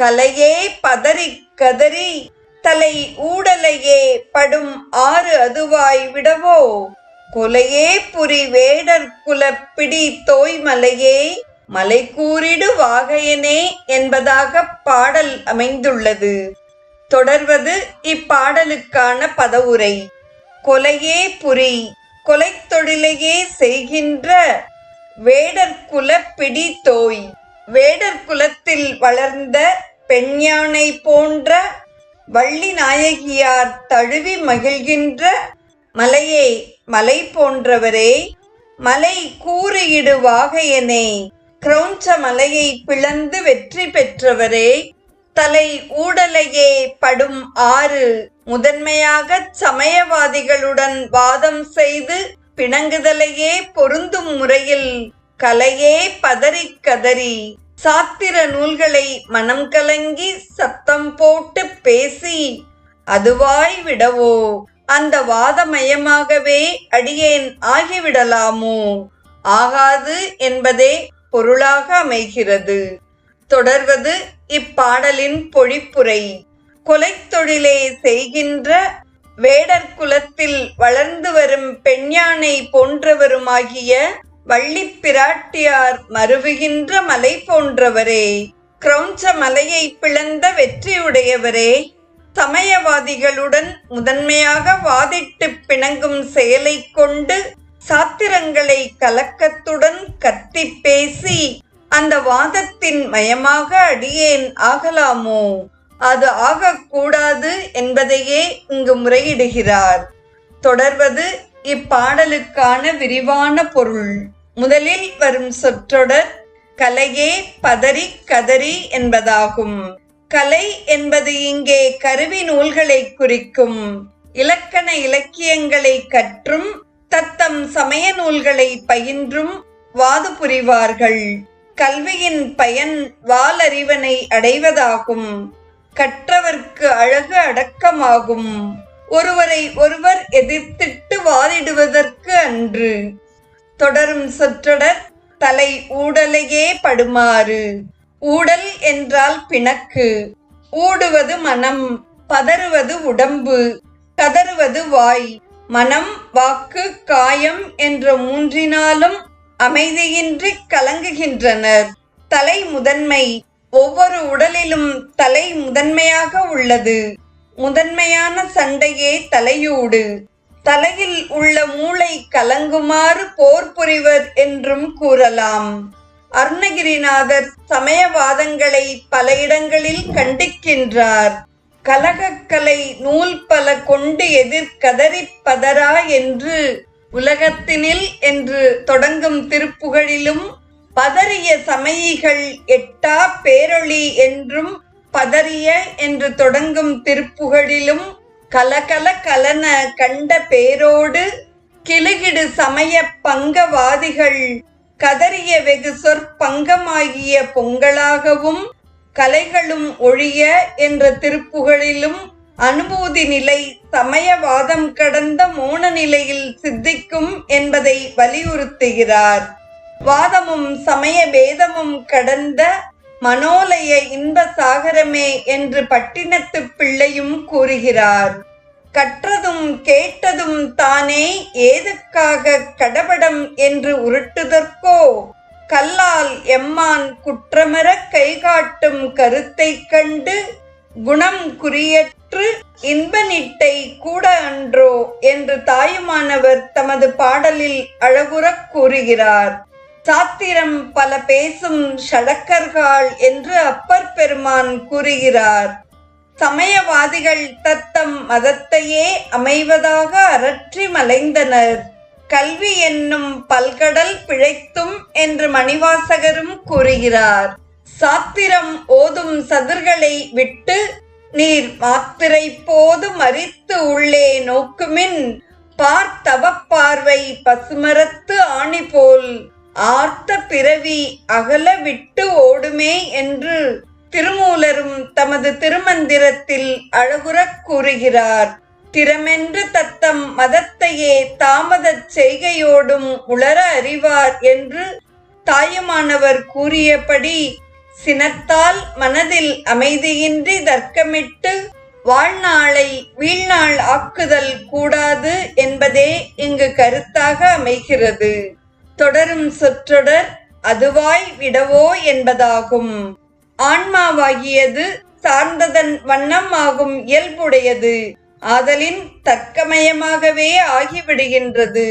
கலையே பதறி கதறி தலை ஊடலையே படும் ஆறு அதுவாய் விடவோ? கொலையே புரி வேடர் குலப்பிடி தோய்மலையே மலை கூறிடு வாகையனே என்பதாக பாடல் அமைந்துள்ளது. தொடர்வது இப்பாடலுக்கான பதவுரை. கொலையே புரி கொலை தொழிலையே செய்கின்ற வேடர் குல பிடி தோய். வேடர் குலத்தில் வளர்ந்த பெண்யானை போன்ற வள்ளி நாயகியார் தழுவி மகிழ்கின்ற மலையே மலை போன்றவரே மலை கூறியிடு வாகையனே கிரௌஞ்ச மலையை பிளந்து வெற்றி பெற்றவரே தலை ஊடலையே படும் ஆறு முதன்மையாக சமயவாதிகளுடன் வாதம் செய்து பிணங்குதலையே பொருந்தும் முறையில் கலையே பதறி கதறி. சாத்திர நூல்களை மனம் கலங்கி சத்தம் போட்டு பேசி அதுவாய் விடவோ? அந்த வாதமயமாகவே அடியேன் ஆகிவிடலாமோ? ஆகாது என்பதே பொருளாக அமைகிறது. தொடர்வது இப்பாடலின் பொழிப்புரை. கொலை தொழிலே செய்கின்ற வேடர் குலத்தில் வளர்ந்து வரும் பெண்யானை போன்றவருமாகிய வள்ளி பிராட்டியார் மருவுகின்ற மலை போன்றவரே கிரௌஞ்ச மலையை பிளந்த வெற்றியுடையவரே சமயவாதிகளுடன் முதன்மையாக வாதிட்டு பிணங்கும் செயலை கொண்டு சாத்திரங்களை கலக்கத்துடன் கத்தி பேசி அந்த வாதத்தின் மயமாக அடியேன் ஆகலாமோ? அது ஆகக்கூடாது என்பதையே இங்கு முறையிடுகிறார். தொடர்வது இப்பாடலுக்கான விரிவான பொருள். முதலில் வரும் சொற்றொடர் கலையே பதறி கதறி என்பதாகும். கலை என்பது இங்கே கருவி நூல்களை குறிக்கும். இலக்கண இலக்கியங்களை கற்றும் தத்தம் சமய நூல்களை பயின்றும் வாது புரிவார்கள். கல்வியின் பயன் வாலறிவனை அடைவதாகும். கற்றவர்க்கு அழகு அடக்கமாகும். ஒருவரை ஒருவர் எதிர்த்திட்டு வாதிடுவதற்கு அன்று தொடரும் சொற்றொடர் தலை ஊடலையே படுமாறு. ஊடல் என்றால் பிணக்கு. ஊடுவது மனம் பதறுவது உடம்பு கதறுவது வாய். மனம் வாக்கு காயம் என்ற மூன்றினாலும் அமைதியின்றி கலங்குகின்றனர். தலை முதன்மை. ஒவ்வொரு உடலிலும் தலை முதன்மையாக உள்ளது. முதன்மையான சண்டையே தலையூடு. தலையில் உள்ள மூளை கலங்குமாறு போர் புரிவர் என்றும் கூறலாம். அருணகிரிநாதர் சமயவாதங்களை பல இடங்களில் கண்டிக்கின்றார். கலகக்கலை நூல் பல கொண்டு எதிர் பதரா என்று உலகத்தினில் என்று தொடங்கும் திருப்புகழிலும் பதறிய சமயிகள் எட்டா பேரொளி என்றும் பதறிய என்று தொடங்கும் திருப்புகழிலும் கலகல கலன கண்ட பேரோடு கிளுகிடு சமய பங்கவாதிகள் கதறிய வெகு சொற்பங்கமாகிய பொங்கலாகவும் கலைகளும் ஒழிய என்ற திருப்புகளிலும் அனுபூதி நிலை சமயவாதம் கடந்த மோன நிலையில் சித்திக்கும் என்பதை வலியுறுத்துகிறார். வாதமும் சமய பேதமும் கடந்த மனோலய இன்ப சாகரமே என்று பட்டினத்து பிள்ளையும் கூறுகிறார். கற்றதும் கேட்டதும் தானே ஏதுக்காக கடபடம் என்று உருட்டுதற்கோ? கல்லால் எம்மான் குற்றமர கைகாட்டும் கருத்தை கண்டு குணம் குறியற்று இன்பனிட்டை கூட அன்றோ? என்று தாயுமானவர் தமது பாடலில் அழகுறக் கூறுகிறார். சாத்திரம் பல பேசும் ஷடக்கர்கள் என்று அப்பர் பெருமான் கூறுகிறார். சமயவாதிகள் தத்தம் மதத்தையே அமைவதாக அரற்றி மலைந்தனர். கல்வி என்னும் பல்கடல் பிழைத்தும் என்று மணிவாசகரும் கூறுகிறார். சாத்திரம் ஓதும் சதுர்களை விட்டு நீர் மாத்திரை போது மறித்து உள்ளே நோக்குமின். பார்த்தவ பார்வை பசுமரத்து ஆணி போல் ஆர்த்த பிறவி அகல விட்டு ஓடுமே என்று திருமூலரும் தமது திருமந்திரத்தில் அழகுறக் கூறுகிறார். திறமென்று தத்தம் மதத்தையே தாமதச் செய்கையோடும் உளர அறிவார் என்று தாயுமானவர் கூறியபடி சினத்தால் மனதில் அமைதியின்றி தர்க்கமிட்டு வாழ்நாளை வீழ்நாள் ஆக்குதல் கூடாது என்பதே இங்கு கருத்தாக அமைகிறது. தொடரும் சொற்றொடர் அதுவாய் விடவோ என்பதாகும். ஆன்மாவாகியது சார்ந்ததன் வண்ணம் ஆகும் இயல்புடையது. ஆதலின் தர்க்கமயமாகவே ஆகிவிடுகின்றது.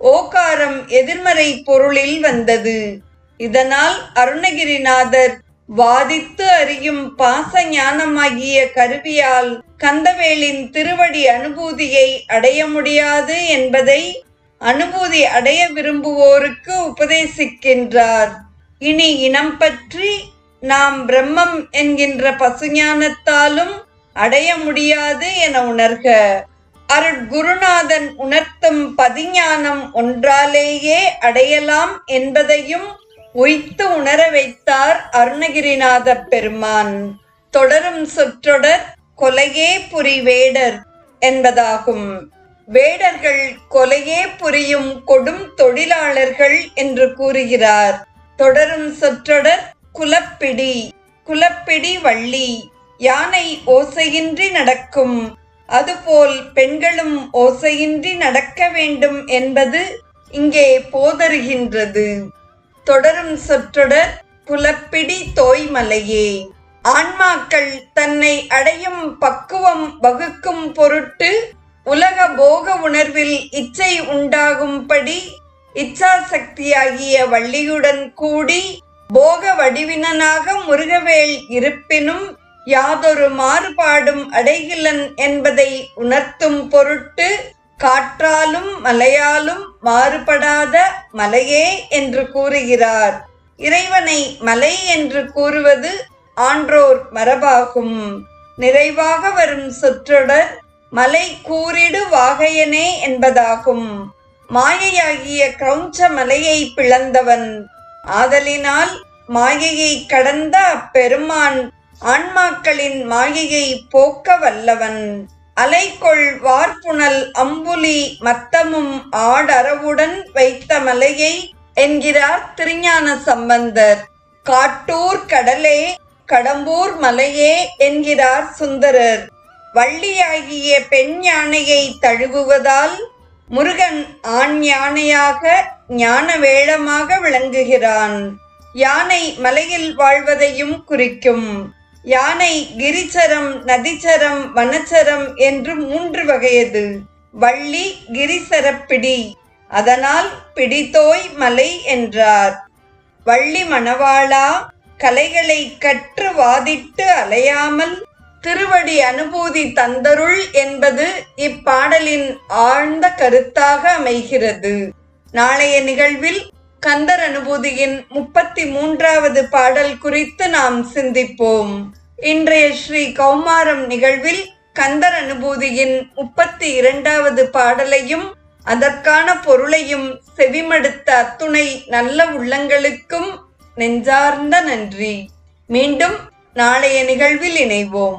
ஓகாரம் எதிர்மறை பொருளில் வந்தது. இதனால் அருணகிரிநாதர் வாதித்து அறியும் பாச ஞானமாகிய கருவியால் கந்தவேலின் திருவடி அனுபூதியை அடைய முடியாது என்பதை அனுபூதி அடைய விரும்புவோருக்கு உபதேசிக்கின்றார். இனி இனம் பற்றி நாம் பிரம்மம் என்கின்ற பசுஞானத்தாலும் அடைய முடியாது என உணர்க. அருட்குருநாதன் உணர்த்தும் பதிஞானம் ஒன்றாலேயே அடையலாம் என்பதையும் உய்த்து உணர வைத்தார் அருணகிரிநாத பெருமான். தொடரும் சொற்றொடர் கொலையே புரிவேடர் என்பதாகும். வேடர்கள் கொலையே புரியும் கொடும் தொழிலாளர்கள் என்று கூறுகிறார். தொடரும் சொற்றொடர் குலப்பிடி குலப்பிடி வள்ளி யானை ஓசையின்றி நடக்கும். அதுபோல் பெண்களும் ஓசையின்றி நடக்க வேண்டும் என்பது இங்கே போதருகின்றது. தொடரும் சொற்றொடர் குலப்பிடி தோய்மலையே ஆன்மாக்கள் தன்னை அடையும் பக்குவம் வகுக்கும் பொருட்டு உலக போக உணர்வில் இச்சை உண்டாகும்படி இச்சாசக்தியாகிய வள்ளியுடன் கூடி போக வடிவினனாக முருகவேள் இருப்பினும் யாதொரு மாறுபாடும் அடைகிலன் என்பதை உணர்த்தும் பொருட்டு காற்றாலும் மலையாலும் மாறுபடாத மலையே என்று கூறுகிறார். இறைவனை மலை என்று கூறுவது ஆன்றோர் மரபாகும். நிறைவாக வரும் சொற்றொடர் மலை கூறிடு வாகையனே என்பதாகும். மாயையாகிய கிரௌஞ்ச மலையை பிளந்தவன். ஆதலினால் மாயையை கடந்த அப்பெருமான் ஆன்மாக்களின் மாயையை போக்க வல்லவன். அலைக்கொள் வார்ப்புணல் அம்புலி மத்தமும் ஆடரவுடன் வைத்த மலையை என்கிறார் திருஞான சம்பந்தர். காட்டூர் கடலே கடம்பூர் மலையே என்கிறார் சுந்தரர். வள்ளியாகிய பெண் யானையை தழுவுவதால் முருகன் ஆண் யானையாக ஞான வேளமாக விளங்குகிறான். யானை மலையில் வாழ்வதையும் குறிக்கும். யானை கிரிச்சரம் நதிச்சரம் வனச்சரம் என்று மூன்று வகையது. வள்ளி கிரிசரப்பிடி அதனால் பிடித்தோய் மலை என்றார். வள்ளி மணவாளா கலைகளை கற்று வாதிட்டு அலையாமல் திருவடி அனுபூதி தந்தருள் என்பது இப்பாடலின் ஆழ்ந்த கருத்தாக அமைகிறது. நாளைய நிகழ்வில் கந்தர் அனுபூதியின் முப்பத்தி மூன்றாவது பாடல் குறித்து நாம் சிந்திப்போம். இன்றைய ஸ்ரீ கௌமாரம் நிகழ்வில் கந்தர் அனுபூதியின் முப்பத்தி இரண்டாவது பாடலையும் அதற்கான பொருளையும் செவிமடுத்த அத்துணை நல்ல உள்ளங்களுக்கும் நெஞ்சார்ந்த நன்றி. மீண்டும் நாளைய நிகழ்வில் இணைவோம்.